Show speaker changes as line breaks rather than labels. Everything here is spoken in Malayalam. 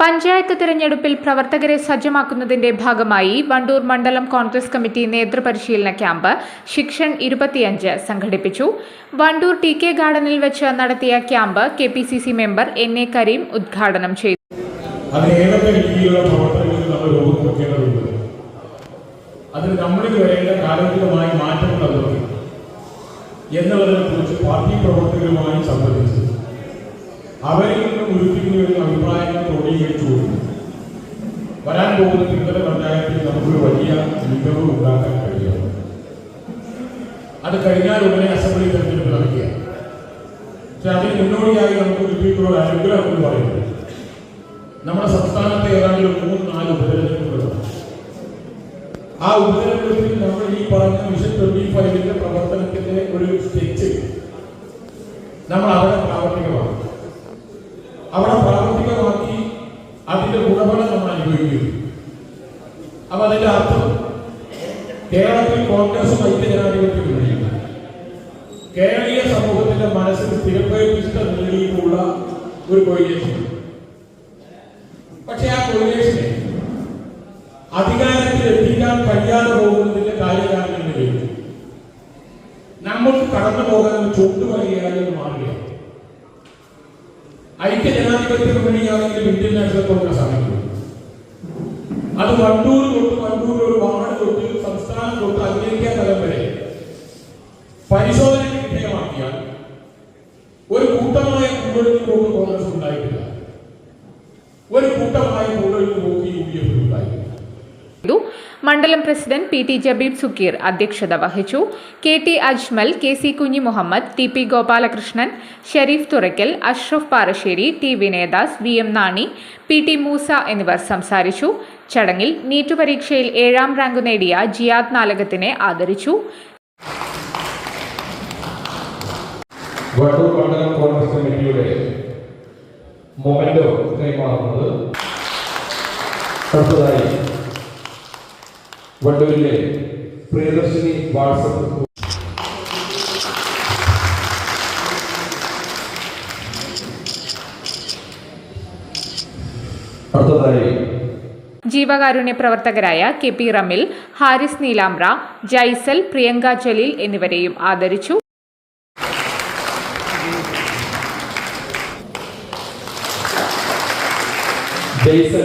പഞ്ചായത്ത് തിരഞ്ഞെടുപ്പിൽ പ്രവർത്തകരെ സജ്ജമാക്കുന്നതിന്റെ ഭാഗമായി വണ്ടൂർ മണ്ഡലം കോൺഗ്രസ് കമ്മിറ്റി നേതൃപരിശീലന ക്യാമ്പ് ശിക്ഷൻ ഇരുപത്തിയഞ്ച് സംഘടിപ്പിച്ചു. വണ്ടൂർ ടി കെ ഗാർഡനിൽ വെച്ച് നടത്തിയ camp K P C C member N A Kareem ഉദ്ഘാടനം ചെയ്തു.
എന്നുള്ളതിനെ കുറിച്ച് പാർട്ടി പ്രവർത്തകരുമായി സംബന്ധിച്ച് അവരിൽ നിന്ന് ഉരുത്തിരിഞ്ഞു അഭിപ്രായം ക്രോഡീകരിച്ചു കൊടുക്കും വരാൻ പോകുന്ന ത്രിതല പഞ്ചായത്തിൽ നമുക്കൊരു വലിയ മികവ് ഉണ്ടാക്കാൻ കഴിയും അത് കഴിഞ്ഞാൽ ഉടനെ അസംബ്ലി തെരഞ്ഞെടുപ്പ് നടക്കുക പക്ഷെ അതിന് മുന്നോടിയായി നമുക്ക് കിട്ടിയിട്ടുള്ള അനുഗ്രഹം എന്ന് പറയുന്നത് നമ്മുടെ സംസ്ഥാനത്തെ ഏതാണ്ട് ഒരു മൂന്ന് നാല് ഉപതെരഞ്ഞെടുപ്പുകളുണ്ട് ആ ഉപതെരഞ്ഞെടുപ്പിൽ നമ്മൾ ഈ പറഞ്ഞ മിഷൻ ട്വന്റി ഫൈവിന്റെ പ്രവർത്തനത്തിന്റെ ഒരു സ്കെച്ച് നമ്മൾ അവിടെ പ്രാവർത്തികമാക്കി. അവിടെ പ്രാവർത്തികമാക്കി അതിന്റെ ഗുണഫലം നമ്മൾ അനുഭവിക്കുന്നു അപ്പൊ അതിന്റെ അർത്ഥം കേരളത്തിൽ കോൺഗ്രസ് വൈദ്യ ജനാധിപത്യം മുന്നണിയും കേരളീയ സമൂഹത്തിന്റെ മനസ്സിൽ സ്ഥിരപ്പെടുത്തിച്ച നിലയിലുള്ള ഒരു കോയിലേഷൻ പക്ഷെ ആ കോയിലേഷനെ അധികാരത്തിൽ എത്തിക്കാൻ കഴിയാതെ പോകുന്നതിന്റെ കാര്യകാരണങ്ങളിലേക്ക് നമ്മൾക്ക് കടന്നു പോകാൻ ചുണ്ടുമലയായി മാറുകയാണ്. ഐക്യ ജനാധിപത്യ ഇന്ത്യൻ നാഷണൽ കോൺഗ്രസ് ആണെങ്കിൽ അത് വണ്ടൂർ തൊട്ട് വണ്ടൂർ ഒരു വാർഡ് തൊട്ട് സംസ്ഥാനം തൊട്ട് അംഗീകരിക്കാൻ തലം വരെ. പരിശോധനയ്ക്ക് വിധേയമാക്കിയാൽ ഒരു കൂട്ടമായ കൂടുതൽ പോക്ക് കോൺഗ്രസ് ഉണ്ടായിട്ടില്ല. ഒരു കൂട്ടമായ കൂടുതൽ പോക്ക് ഉണ്ടായിട്ടില്ല.
മണ്ഡലം president P T Jabeeb Sukkeer അധ്യക്ഷത വഹിച്ചു. K T Ajmal K C Kunhi Muhammad T P Gopalakrishnan Sharif Thurakkal Ashraf Parassery T Vinayadas V M Nani P T Moosa എന്നിവർ സംസാരിച്ചു. ചടങ്ങിൽ നീറ്റ് പരീക്ഷയിൽ ഏഴാം റാങ്ക് നേടിയ ജിയാദ് നാലകത്തിനെ ആദരിച്ചു.
മണ്ഡലം കമ്മിറ്റിയുടെ മൊമെന്റോ കൈമാറുന്നത്. അടുത്തതായി വണ്ടൂരിലെ പ്രിയദർശിനി വാട്സപ്പ് അടുത്തതായി
ജീവകാരുണ്യ പ്രവർത്തകരായ കെ പി റമിൽ ഹാരിസ് നീലാംറ ജൈസൽ പ്രിയങ്ക ജലീൽ എന്നിവരെയും ആദരിച്ചു.
Jaisal